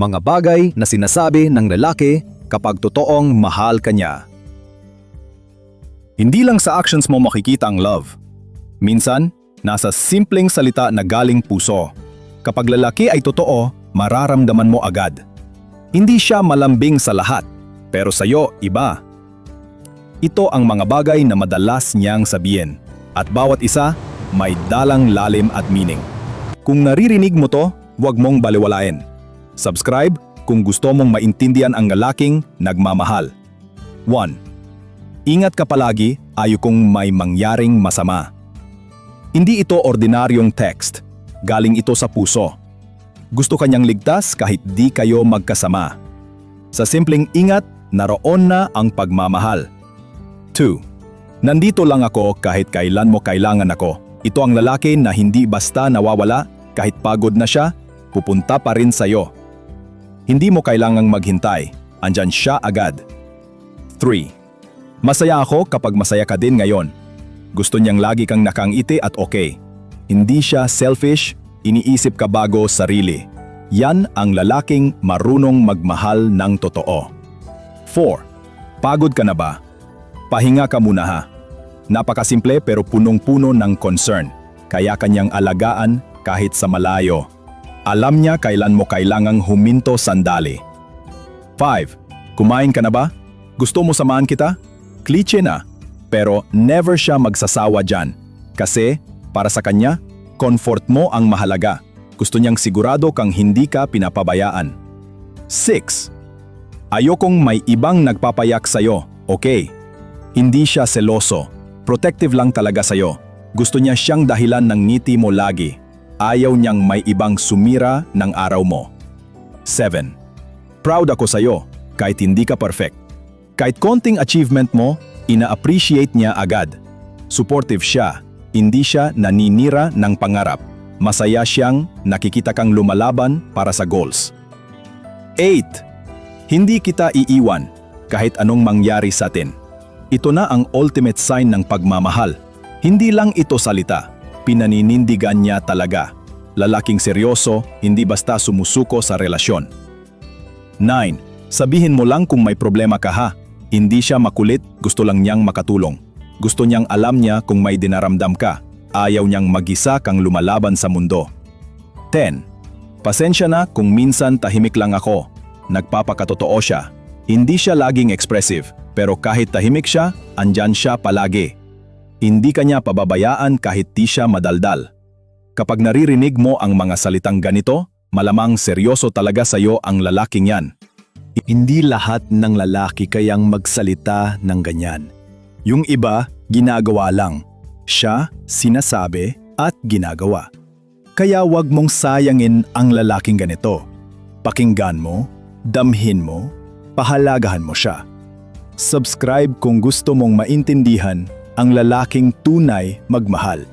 Mga bagay na sinasabi ng lalaki kapag totoong mahal ka niya. Hindi lang sa actions mo makikita ang love. Minsan, nasa simpleng salita na galing puso. Kapag lalaki ay totoo, mararamdaman mo agad. Hindi siya malambing sa lahat, pero sa'yo iba. Ito ang mga bagay na madalas niyang sabihin, at bawat isa may dalang lalim at meaning. Kung naririnig mo to, huwag mong baliwalain. Subscribe kung gusto mong maintindihan ang lalaking nagmamahal. 1. Ingat ka palagi ayokong may mangyaring masama. Hindi ito ordinaryong text. Galing ito sa puso. Gusto kanyang ligtas kahit di kayo magkasama. Sa simpleng ingat, naroon na ang pagmamahal. 2. Nandito lang ako kahit kailan mo kailangan ako. Ito ang lalaki na hindi basta nawawala, kahit pagod na siya, pupunta pa rin sa'yo. Hindi mo kailangang maghintay, andyan siya agad. 3. Masaya ako kapag masaya ka din ngayon. Gusto niyang lagi kang nakangiti at okay. Hindi siya selfish, iniisip ka bago sarili. Yan ang lalaking marunong magmahal ng totoo. 4. Pagod ka na ba? Pahinga ka muna ha. Napakasimple pero punong-puno ng concern. Kaya kanyang alagaan kahit sa malayo. Alam niya kailan mo kailangang huminto sandali. 5. Kumain ka na ba? Gusto mo samahan kita? Klitse na. Pero never siya magsasawa dyan. Kasi, para sa kanya, comfort mo ang mahalaga. Gusto niyang sigurado kang hindi ka pinapabayaan. 6. Ayokong may ibang nagpapayak sa'yo, okay? Hindi siya seloso. Protective lang talaga sa'yo. Gusto niya siyang dahilan ng ngiti mo lagi. Ayaw niyang may ibang sumira ng araw mo. 7. Proud ako sa'yo, kahit hindi ka perfect. Kahit konting achievement mo, ina-appreciate niya agad. Supportive siya, hindi siya naninira ng pangarap. Masaya siyang nakikita kang lumalaban para sa goals. 8. Hindi kita iiwan kahit anong mangyari sa atin. Ito na ang ultimate sign ng pagmamahal. Hindi lang ito salita, pinaninindigan niya talaga. Lalaking seryoso, hindi basta sumusuko sa relasyon. 9. Sabihin mo lang kung may problema ka ha. Hindi siya makulit, gusto lang niyang makatulong. Gusto niyang alam niya kung may dinaramdam ka. Ayaw niyang magisa kang lumalaban sa mundo. 10. Pasensya na kung minsan tahimik lang ako. Nagpapakatotoo siya. Hindi siya laging expressive, pero kahit tahimik siya, andyan siya palagi. Hindi kanya pababayaan kahit di siya madaldal. Kapag naririnig mo ang mga salitang ganito, malamang seryoso talaga sa'yo ang lalaking yan. Hindi lahat ng lalaki kayang magsalita ng ganyan. Yung iba, ginagawa lang. Siya, sinasabi at ginagawa. Kaya wag mong sayangin ang lalaking ganito. Pakinggan mo, damhin mo, pahalagahan mo siya. Subscribe kung gusto mong maintindihan ang lalaking tunay magmahal.